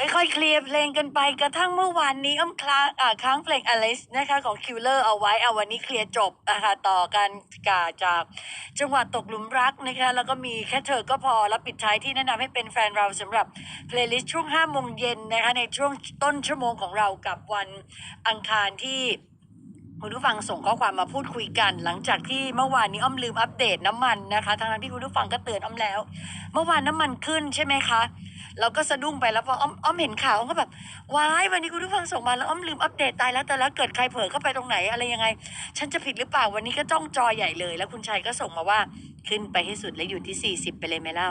ค่อยๆเคลียร์เพลงกันไปกระทั่งเมื่อวานนี้อ้อมคล้างอ่าค้างเพลงอลิสนะคะของคิลเลอร์เอาไว้เอาวันนี้เคลียร์จบนะคะต่อกันกาจากจังหวัดตกหลุมรักนะคะแล้วก็มีแค่เธอก็พอแล้วปิดท้ายที่แนะนำให้เป็นแฟนเราสำหรับเพลย์ลิสต์ช่วง5โมงเย็นนะคะในช่วงต้นชั่วโมงของเรากับวันอังคารที่ คุณผู้ฟังส่งข้อความมาพูดคุยกัน หลังจากที่เมื่อวานนี้อ้อมลืมอัปเดตน้ำมันนะคะทั้งๆที่คุณผู้ฟังก็เตือนอ้อมแล้ว เมื่อวานน้ำมันขึ้นใช่ไหมคะเราก็สะดุ้งไปแล้วพออ้อมอ้อมเห็นข่าวก็แบบว้ายวันนี้คุณผู้ฟังส่งมาแล้วอ้อมลืมอัปเดตตายแล้วแต่แล้วเกิดใครเผลอเข้าไปตรงไหนอะไรยังไง ฉันจะผิดหรือเปล่าวันนี้ก็จ้องจอใหญ่เลย แล้วคุณชัยก็ส่งมาว่าขึ้นไปให้สุดและอยู่ที่ 40 ไปเลยไหมเล่า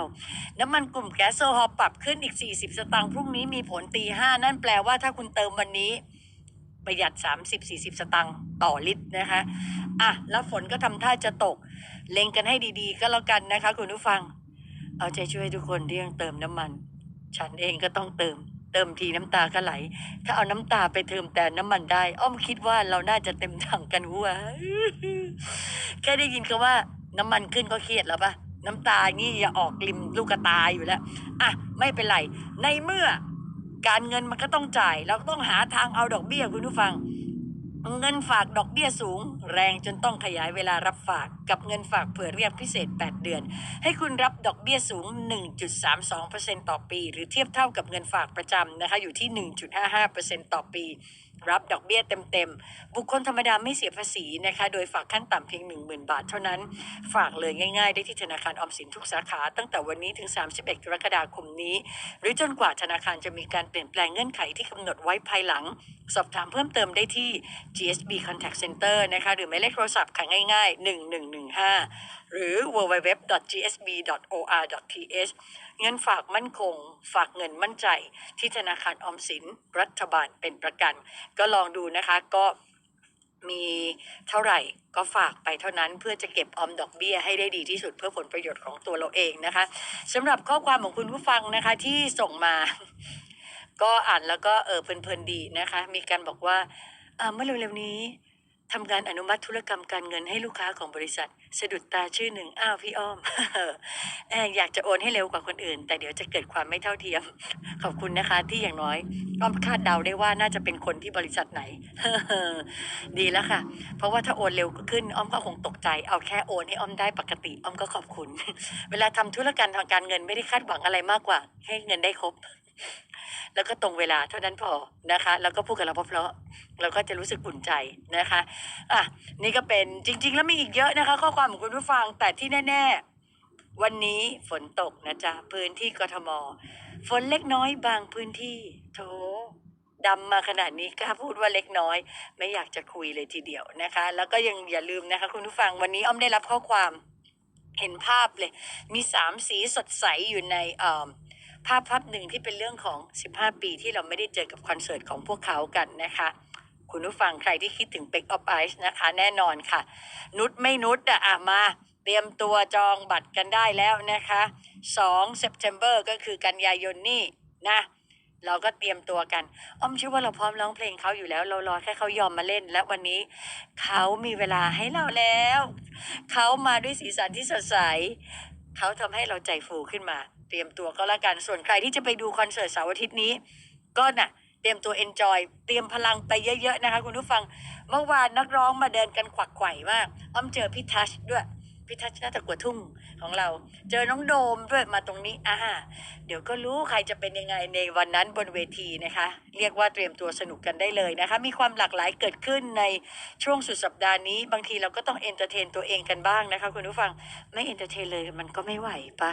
น้ำมันกลุ่มแก๊สโซฮอลปรับขึ้นอีก 40 สตางค์พรุ่งนี้มีผลตีห้านั่นแปลว่าถ้าคุณเติมวันนี้ ประหยัด 30-40 สตางค์ต่อลิตรนะคะอะแล้วฝนก็ทำท่าจะตก เล็งกันให้ดีๆ ก็แล้วกันนะคะคุณผู้ฟัง เอาใจช่วยทุกคนที่ยังเติมน้ำมัน ฉันเองก็ต้องเติม เติมทีน้ำตาก็ไหล ถ้าเอาน้ำตาไปเติมแต่น้ำมันได้ อ้อมคิดว่าเราน่าจะเต็มถังกันหัวแค่ได้ยินคำว่าน้ำมันขึ้นก็เครียดแล้วปะน้ำตานี่อย่าออกริมลูกตาอยู่แล้ว อะ ไม่เป็นไร ในเมื่อ การเงินมันก็ต้องจ่าย เราก็ต้องหาทางเอาดอกเบี้ยคุณผู้ฟัง เงินฝากดอกเบี้ยสูง แรงจนต้องขยายเวลารับฝากกับเงินฝากเผื่อเรียกพิเศษ 8 เดือน ให้คุณรับดอกเบี้ยสูง 1.32%ต่อปี หรือเทียบเท่ากับเงินฝากประจำนะคะอยู่ที่ 1.55%ต่อปี รับดอกเบี้ยเต็มๆ บุคคลธรรมดาไม่เสียภาษีนะคะ โดยฝากขั้นต่ำเพียง 10,000 บาทเท่านั้น ฝากเลยง่ายๆ ได้ที่ธนาคารออมสินทุกสาขา ตั้งแต่วันนี้ถึง 31 กรกฎาคมนี้ หรือจนกว่าธนาคารจะมีการเปลี่ยนแปลงเงื่อนไขที่กำหนดไว้ภายหลัง สอบถามเพิ่มเติมได้ที่ GSB Contact Center นะคะหรือหมายเลขโทรศัพท์ค่ะง่ายๆ 1115 หรือ www.gsb.or.th เงินฝากมั่นคง ฝากเงินมั่นใจ ที่ธนาคารออมสินรัฐบาลเป็นประกัน ก็ลองดูนะคะก็มีเท่าไหร่ก็ฝากไปเท่านั้นเพื่อจะเก็บออมดอกเบี้ยให้ได้ดีที่สุดเพื่อผลประโยชน์ของตัวเราเองนะคะสำหรับข้อความของคุณผู้ฟังนะคะที่ส่งมา ก็อ่านแล้วก็เออเพลินๆดีนะคะ มีการบอกว่าเมื่อเร็วๆนี้ทำการอนุมัติธุรกรรมการเงินให้ลูกค้าของบริษัท สะดุดตาชื่อหนึ่งอ้าวพี่อ้อมเอ่อยากจะโอนให้เร็วกว่าคนอื่น แต่เดี๋ยวจะเกิดความไม่เท่าเทียม ขอบคุณนะคะ ที่อย่างน้อยอ้อมคาดเดาได้ว่าน่าจะเป็นคนที่บริษัทไหนดีแล้วค่ะ เพราะว่าถ้าโอนเร็วขึ้นอ้อมก็คงตกใจ เอาแค่โอนให้อ้อมได้ปกติอ้อมก็ขอบคุณ เวลาทำธุรการมทางการเงินไม่ได้คาดหวังอะไรมากกว่า ให้เงินได้ครบ แล้วก็ตรงเวลาเท่านั้นพอนะคะ แล้วก็พูดกับเราเพราะๆเราก็จะรู้สึกอุ่นใจนะคะอะนี่ก็เป็นจริง ๆ แล้วมีอีกเยอะนะคะ ข้อความของคุณผู้ฟังแต่ที่แน่ ๆ วันนี้ฝนตกนะจ๊ะพื้นที่กทม ฝนเล็กน้อยบางพื้นที่โถดำมาขนาดนี้กล้าพูดว่าเล็กน้อย ไม่อยากจะคุยเลยทีเดียวนะคะ แล้วก็ยังอย่าลืมนะคะ คุณผู้ฟังวันนี้อ้อมได้รับข้อความเห็นภาพเลย มีสามสีสดใสอยู่ในเอ่อ ภาพภาพหนึ่งที่เป็นเรื่องของ 15 ปีที่เราไม่ได้เจอกับคอนเสิร์ตของพวกเขากันนะคะ คุณผู้ฟังใครที่คิดถึง b บ a k of Ice นะคะ แน่นอนค่ะ นุชไม่นุชอะอะมาเตรียมตัวจองบัตรกันได้แล้วนะคะ2 September ก็คือกันยายนนี่นะ เราก็เตรียมตัวกัน อ้อมเชื่อว่าเราพร้อมร้องเพลงเขาอยู่แล้ว เรารอแค่เขายอมมาเล่น และวันนี้เขามีเวลาให้เราแล้ว เขามาด้วยสีสันที่สดใส เขาทำให้เราใจฟูขึ้นมา เตรียมตัวก็แล้วกันส่วนใครที่จะไปดูคอนเสิร์ตเสาร์อาทิตย์นี้ ก็น่ะเตรียมตัว enjoy เตรียมพลังไปเยอะๆนะคะ คุณผู้ฟัง เมื่อวานนักร้องมาเดินกันขวักไขว่มากอ้อมเจอพี่ทัชด้วยพี่ทัชน่าจะกลัวทุ่ง ของเรา เจอน้องโดมด้วยมาตรงนี้อ่าเดี๋ยวก็รู้ใครจะเป็นยังไงในวันนั้นบนเวทีนะคะ เรียกว่าเตรียมตัวสนุกกันได้เลยนะคะ มีความหลากหลายเกิดขึ้นในช่วงสุดสัปดาห์นี้ บางทีเราก็ต้องเอนเตอร์เทนตัวเองกันบ้างนะคะคุณผู้ฟังไม่เอนเตอร์เทนเลยมันก็ไม่ไหวปะ